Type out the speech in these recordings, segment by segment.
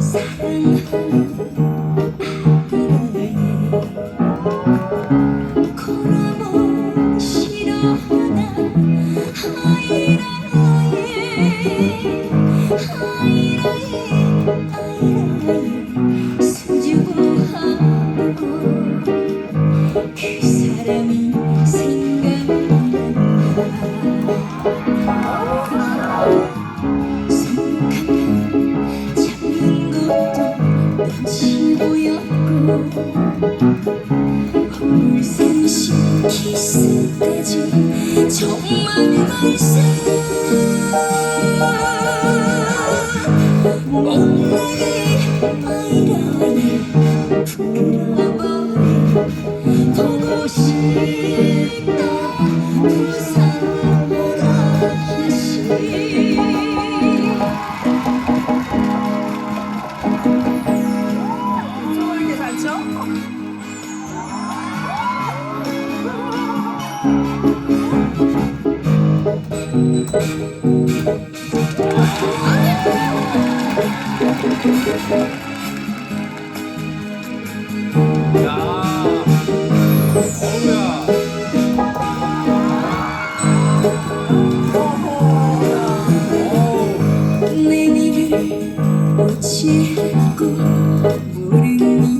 seven. 물샘신 키스 때지 정말 갈색 오늘의 바이러니 부끄러워 보고 싶다 부산보다 다시 내 미래를 놓치고 모르니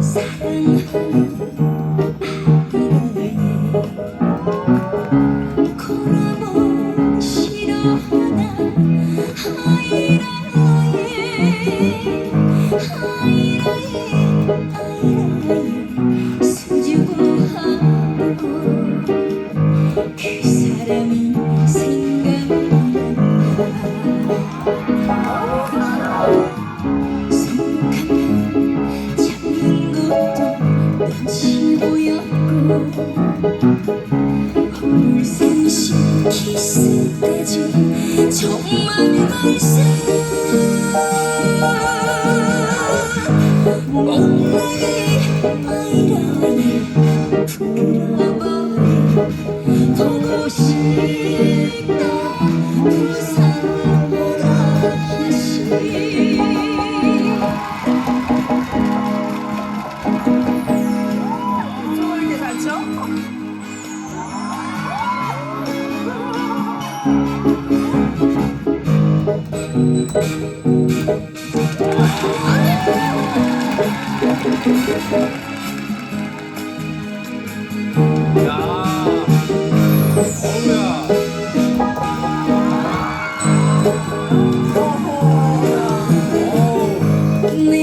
seven. 보고 싶다 부산보다 다시 내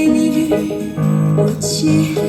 미를 오지